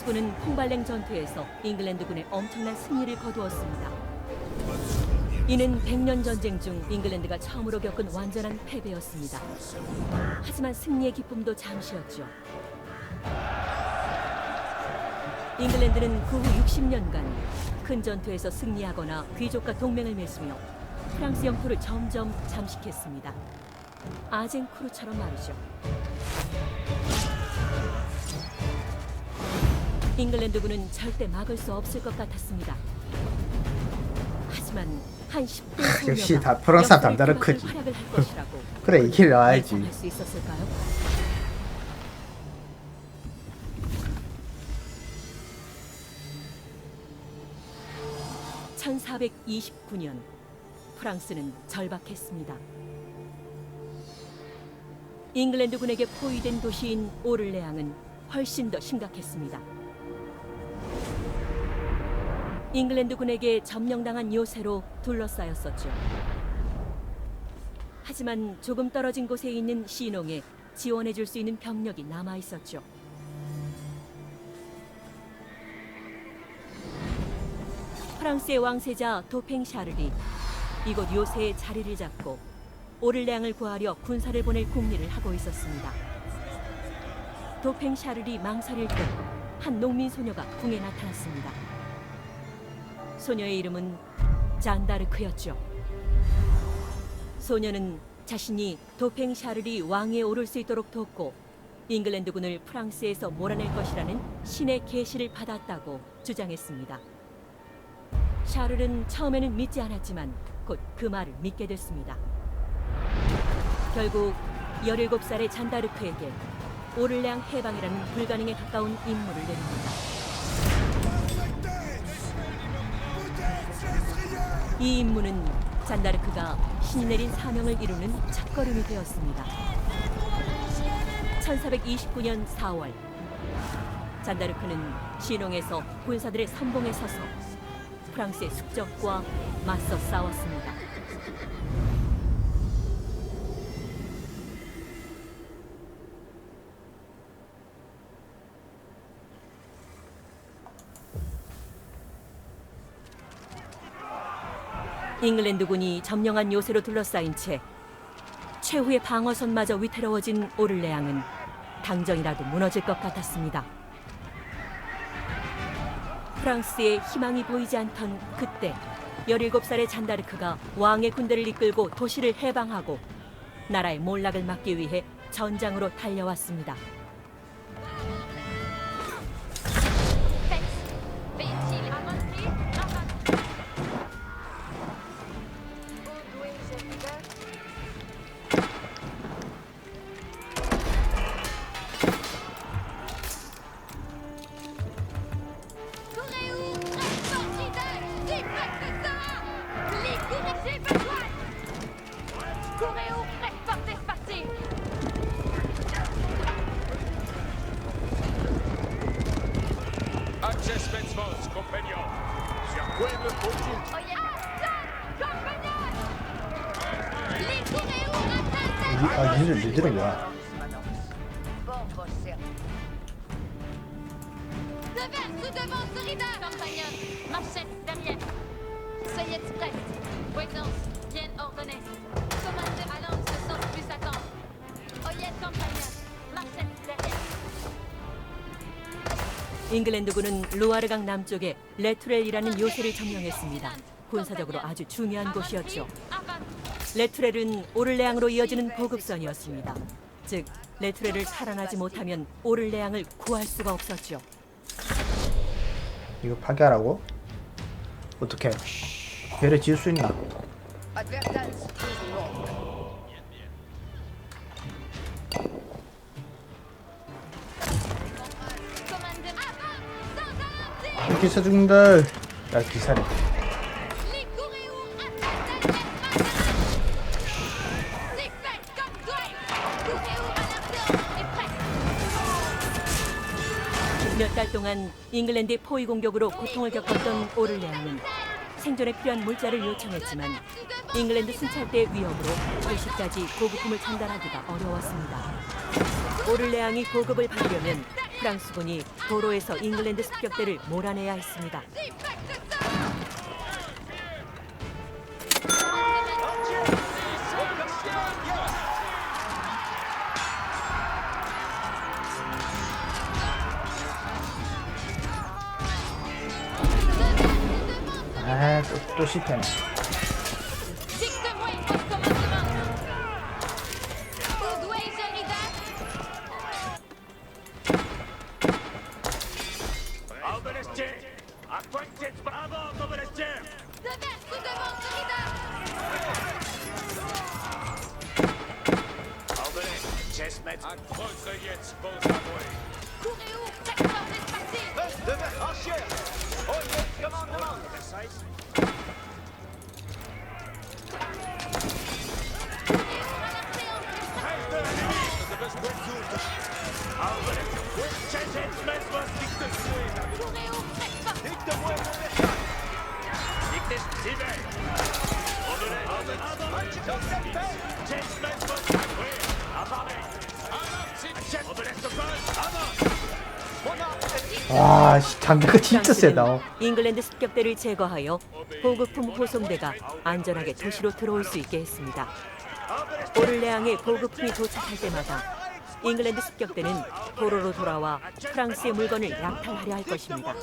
프랑스군은 퐁발랭 전투에서 잉글랜드군의 엄청난 승리를 거두었습니다. 이는 100년 전쟁 중 잉글랜드가 처음으로 겪은 완전한 패배였습니다. 하지만 승리의 기쁨도 잠시였죠. 잉글랜드는 그 후 60년간 큰 전투에서 승리하거나 귀족과 동맹을 맺으며 프랑스 영토를 점점 잠식했습니다. 아젠크루처럼 말이죠. 잉글랜드군은 절대 막을 수 없을 것 같았습니다. 하지만 한 10대 소녀가 역시 다 프랑스. 활약을 할 것이라고 그래 이길 나와야지 예상할 수 있었을까요? (1429년) 프랑스는 절박했습니다. 잉글랜드군에게 포위된 도시인 오를레앙은 훨씬 더 심각했습니다. 잉글랜드군에게 점령당한 요새로 둘러싸였었죠. 하지만 조금 떨어진 곳에 있는 시농에 지원해 줄 수 있는 병력이 남아 있었죠. 프랑스의 왕세자 도팽 샤를이 이곳 요새에 자리를 잡고 오를레앙을 구하려 군사를 보낼 궁리를 하고 있었습니다. 도팽 샤를이 망설일 때 한 농민 소녀가 궁에 나타났습니다. 소녀의 이름은 잔다르크였죠. 소녀는 자신이 도팽 샤를이 왕위에 오를 수 있도록 돕고 잉글랜드군을 프랑스에서 몰아낼 것이라는 신의 계시를 받았다고 주장했습니다. 샤를은 처음에는 믿지 않았지만 곧 그 말을 믿게 됐습니다. 결국 17살의 잔다르크에게 오를레앙 해방이라는 불가능에 가까운 임무를 내립니다. 이 임무는 잔다르크가 신이 내린 사명을 이루는 첫걸음이 되었습니다. 1429년 4월 잔다르크는 시농에서 군사들의 선봉에 서서 프랑스의 숙적과 맞서 싸웠습니다. 잉글랜드군이 점령한 요새로 둘러싸인 채 최후의 방어선마저 위태로워진 오를레앙은 당정이라도 무너질 것 같았습니다. 프랑스의 희망이 보이지 않던 그때 17살의 잔다르크가 왕의 군대를 이끌고 도시를 해방하고 나라의 몰락을 막기 위해 전장으로 달려왔습니다. Bon, bon service. Devers ou devant Solida Compagnon, marchette derrière. Soyez prêts. Présence, bien ordonnée. Commande allons se sont plus attendre. Oyez, compagnon, marchette derrière. 잉글랜드군은 루아르강 남쪽의 레투렐이라는 요새를 점령했습니다. 군사적으로 아주 중요한 곳이었죠. 레투렐은 오를레앙으로 이어지는 보급선이었습니다. 즉 레투렐을 탈환하지 못하면 오를레앙을 구할 수가 없었죠. 이거 파괴하라고? 어떻게 배를 지을 수 있나? 기사 죽는다 야 기사래 동안 잉글랜드의 포위 공격으로 고통을 겪었던 오를레앙은 생존에 필요한 물자를 요청했지만 잉글랜드 순찰대 위협으로 도시까지 보급품을 전달하기가 어려웠습니다. 오를레앙이 보급을 받으려면 프랑스군이 도로에서 잉글랜드 습격대를 몰아내야 했습니다. 또 와, 씨, 장비가 진짜 세다. 어. 프랑스는 잉글랜드 습격대를 제거하여 보급품 호송대가 안전하게 도시로 들어올 수 있게 했습니다. 오를레앙에 보급품이 도착할 때마다 잉글랜드 습격대는 도로로 돌아와 프랑스의 물건을 약탈하려 할 것입니다.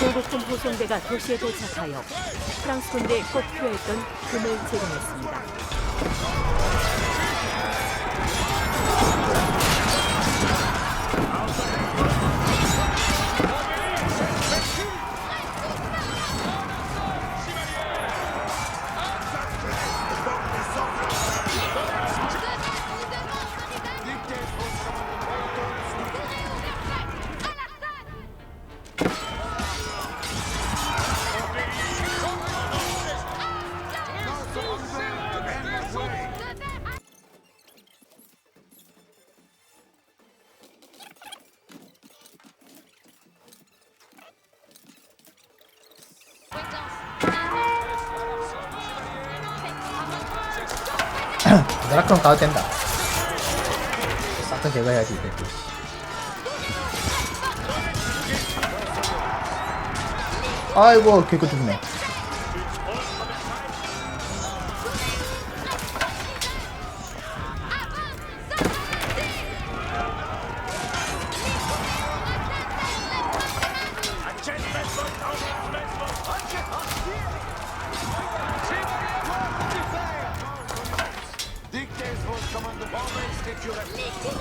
보급품 호송대가 도시에 도착하여 프랑스 군대에 꼭 필요했던 금을 제공했습니다. 나락형 가도 된다. 싹다 제거해야지, 이제. 또. 아이고, 개그 죽네. Alberes, Dicture!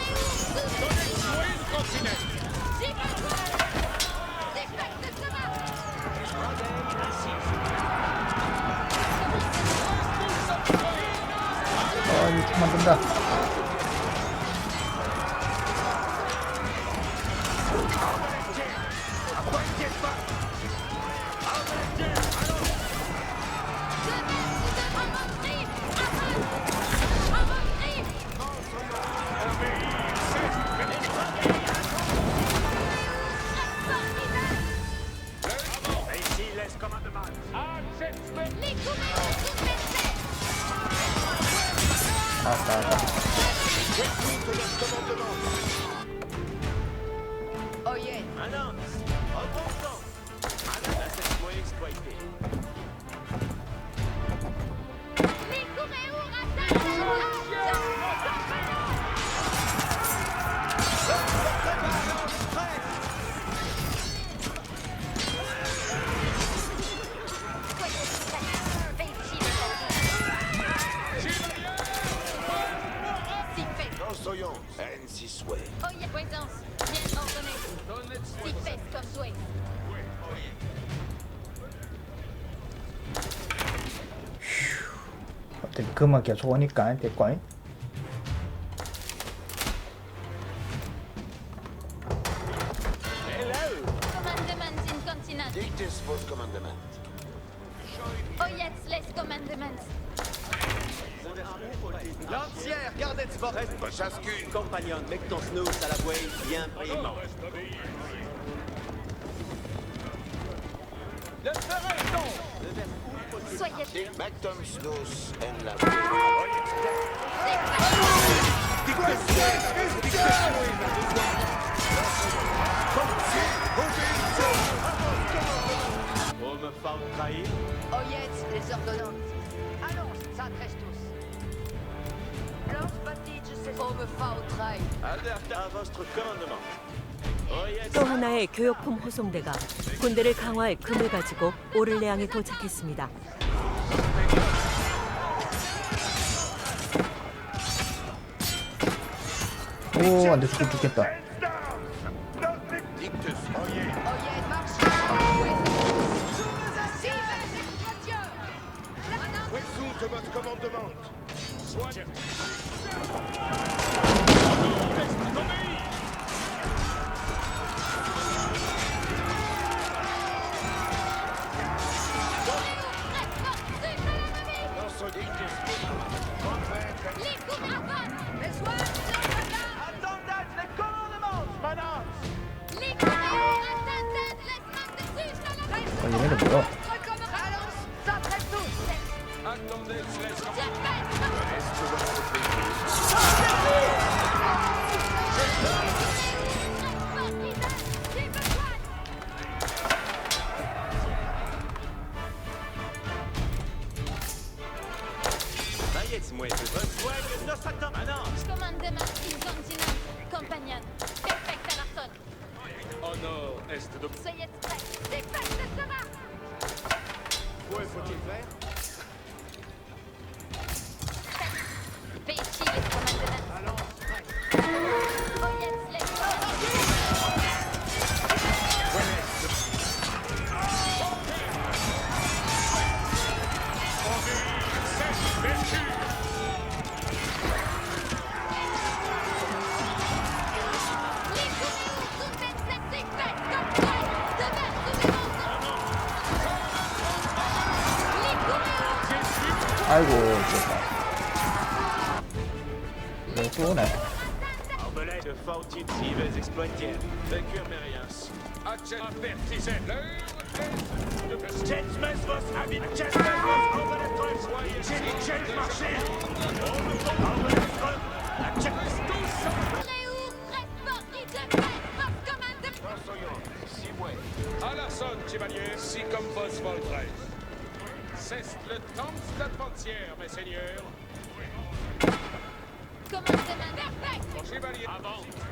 어, 이거 만든다. 알았다, 알았다. Annonce! En bon Si fesse comme souhait. 어차피 그만 계속 오니까 됐고 Hello. Commandement in continent. Dictus vos commandement. Oh yes, les commandements. Lancière, Gardetsvort, Chascune. compagnon, mec ton snooze à la voie, bien brillant. Le tombe Soyez la femme trahir, Oyez les ordonnances. Allons, s'adresse tous. 또 하나의 교역품 호송대가 군대를 강화할 금을 가지고 오를레앙에 도착했습니다. 오 안 돼 죽 죽겠다 Stop! 아이고 죽겠다 이거 또 오네 Arbalète de Fortune Cives exploitière. Vécure Mériens. Achet avertisé. Jetsmes vos habit. Jetsmes vos arbalète soyez. Jets marché. Arbalète. Achet tous. Réouvre, reste fort, qui te fait. Votre commandement. Surveillance. Si ouais. À la sonne, chevalier, si comme vos Voltrez. cesse le temps de d'adventière, mes seigneurs. Commencez ma Chevalier, avance.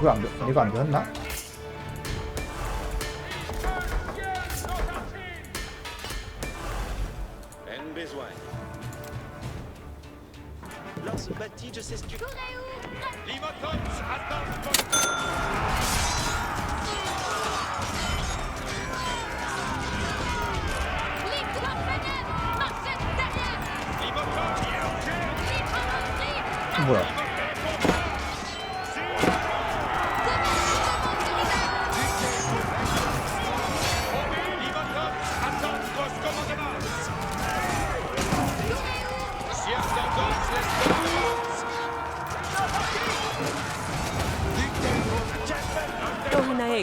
어, 그거 안, 돼- 이거 안 되었나?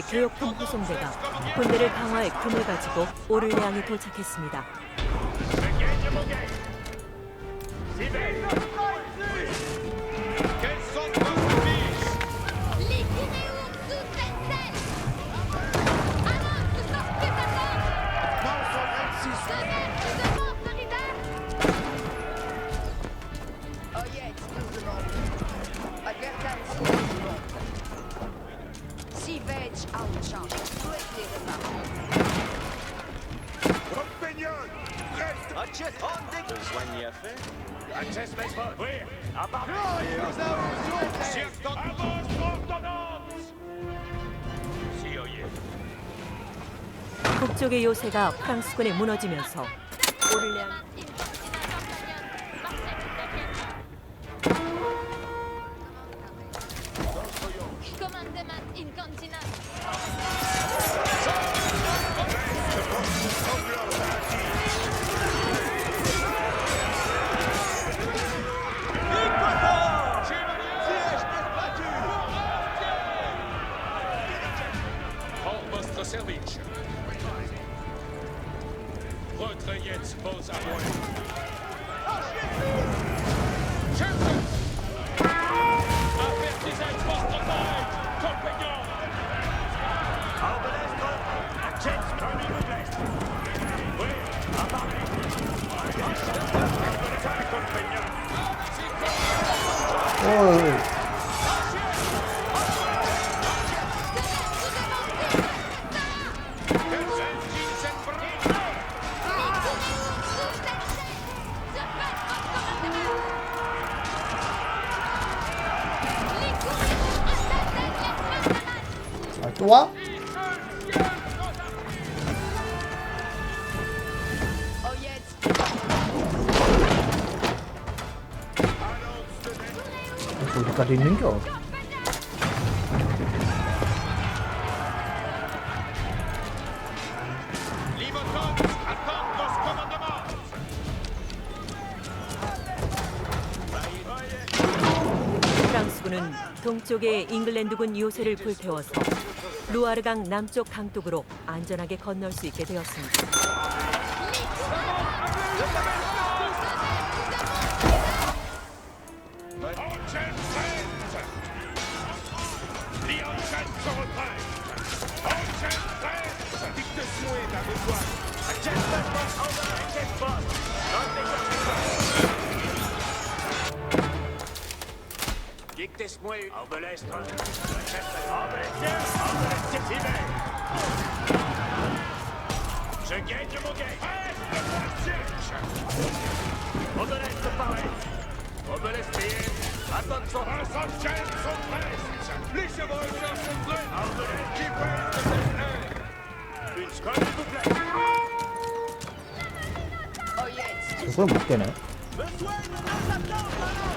교역품 호송대가 군대를 강화해 금을 가지고 오를레앙에 도착했습니다. 북쪽의 요새가 프랑스군에 무너지면서 오를레 오, 프랑스군은 동쪽의 잉글랜드군 요새를 불태워서 루아르강 남쪽 강둑으로 안전하게 건널 수 있게 되었습니다. Gittismuil avbelestra. Avbelestive. Żegięcie mogę! Obelest pałeś! Obelest jest! A to co? A są często pest! Lisie wojska są zle! Obelest ci pest! Une scole, s'il vous plaît! Ojej! To są bukieny. Wysłanie nas na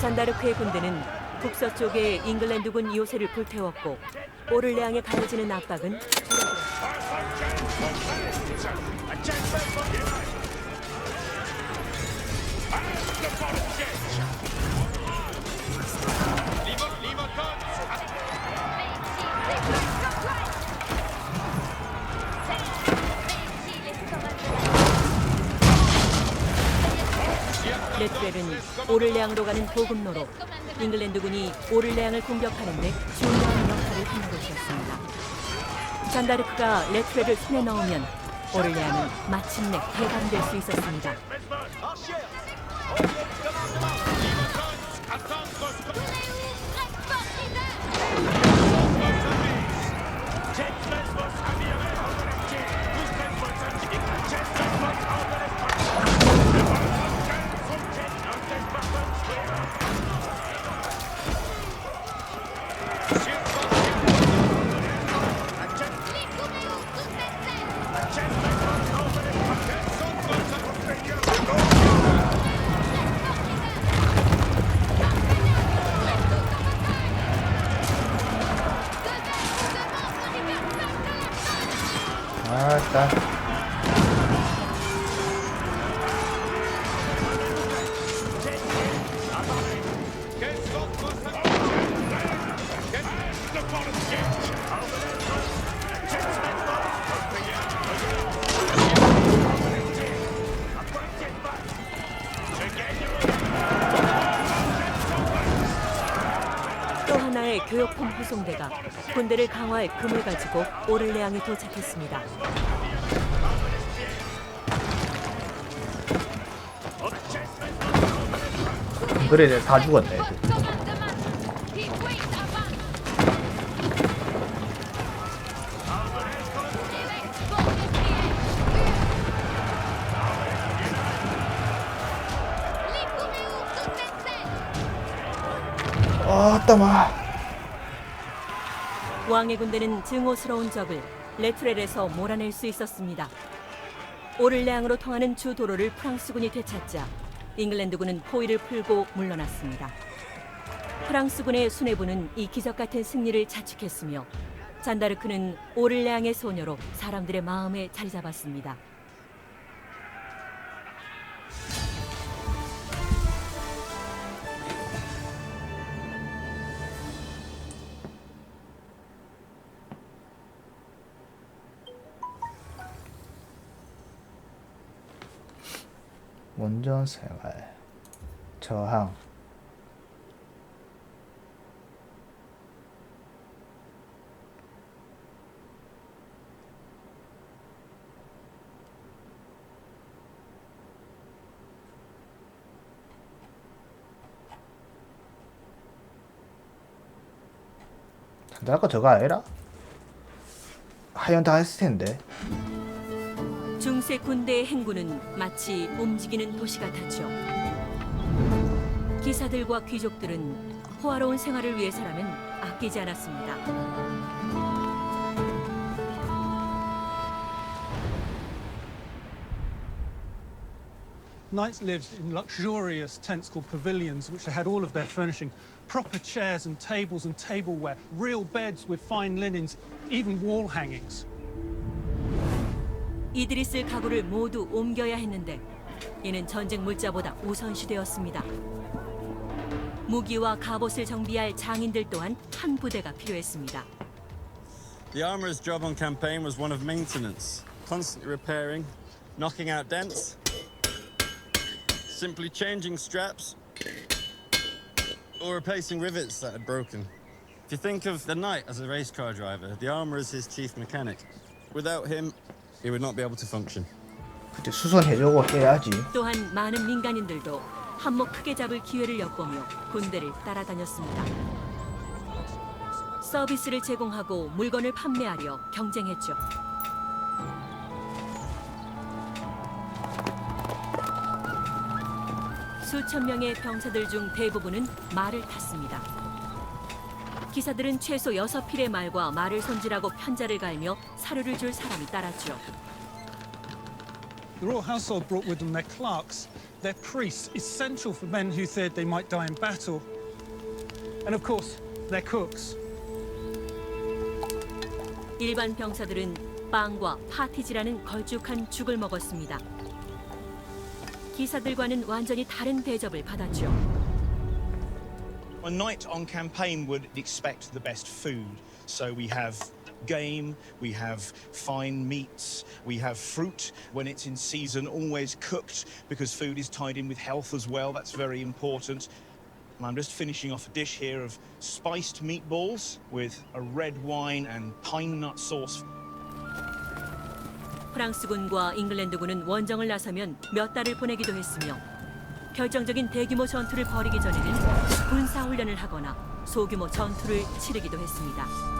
잔다르크의 군대는 북서쪽의 잉글랜드군 요새를 불태웠고 오를레앙에 가해지는 압박은 commandes 레트렐은 오를레앙으로 가는 보급로로 잉글랜드군이 오를레앙을 공격하는 데 중요한 역할을 하는 곳이었습니다. 잔다르크가 레트렐을 손에 넣으면 오를레앙은 마침내 해방될 수 있었습니다. 아따. 또 하나의 교역품 후송대가 군대를 강화할 금을 가지고 오를레앙에 도착했습니다. 그래, 이제 다 죽었네. 애들. 아따, 마. 왕의 군대는 증오스러운 적을 레트렐에서 몰아낼 수 있었습니다. 오를레앙으로 통하는 주 도로를 프랑스군이 되찾자 잉글랜드군은 포위를 풀고 물러났습니다. 프랑스군의 수뇌부는 이 기적 같은 승리를 자축했으며 잔다르크는 오를레앙의 소녀로 사람들의 마음에 자리 잡았습니다. 원전 생활. 저항. 아까 저거 아니라? 하연 다 했을 텐데. 중세 군대의 행군은 마치 움직이는 도시 같았죠. 기사들과 귀족들은 호화로운 생활을 위해서라면 아끼지 않았습니다. 이들이 쓸 가구를 모두 옮겨야 했는데 이는 전쟁 물자보다 우선시되었습니다. 무기와 갑옷을 정비할 장인들 또한 한 부대가 필요했습니다. The armorer's job on campaign was one of maintenance, constantly repairing, knocking out dents, simply changing straps, or replacing rivets that had broken. If you think of the knight as a race car driver, the armorer is his chief mechanic. Without him, he would not be able to function. 그때 수선 해주고 해야지. 또한 많은 민간인들도 한몫 크게 잡을 기회를 엿보며 군대를 따라다녔습니다. 서비스를 제공하고 물건을 판매하려 경쟁했죠. 수천 명의 병사들 중 대부분은 말을 탔습니다. 기사들은 최소 여섯 필의 말과 말을 손질하고 편자를 갈며 사료를 줄 사람이 따랐죠. The royal household brought with them their clerks, their priests, essential for men who feared they might die in battle, and of course, their cooks. 일반 병사들은 빵과 파티지라는 걸쭉한 죽을 먹었습니다. 기사들과는 완전히 다른 대접을 받았죠. A knight on campaign would expect the best food. So we have game, we have fine meats, we have fruit when it's in season, always cooked because food is tied in with health as well. That's very important. And I'm just finishing off a dish here of spiced meatballs with a red wine and pine nut sauce. 프랑스군과 잉글랜드군은 원정을 나서면 몇 달을 보내기도 했으며 결정적인 대규모 전투를 벌이기 전에는 군사 훈련을 하거나 소규모 전투를 치르기도 했습니다.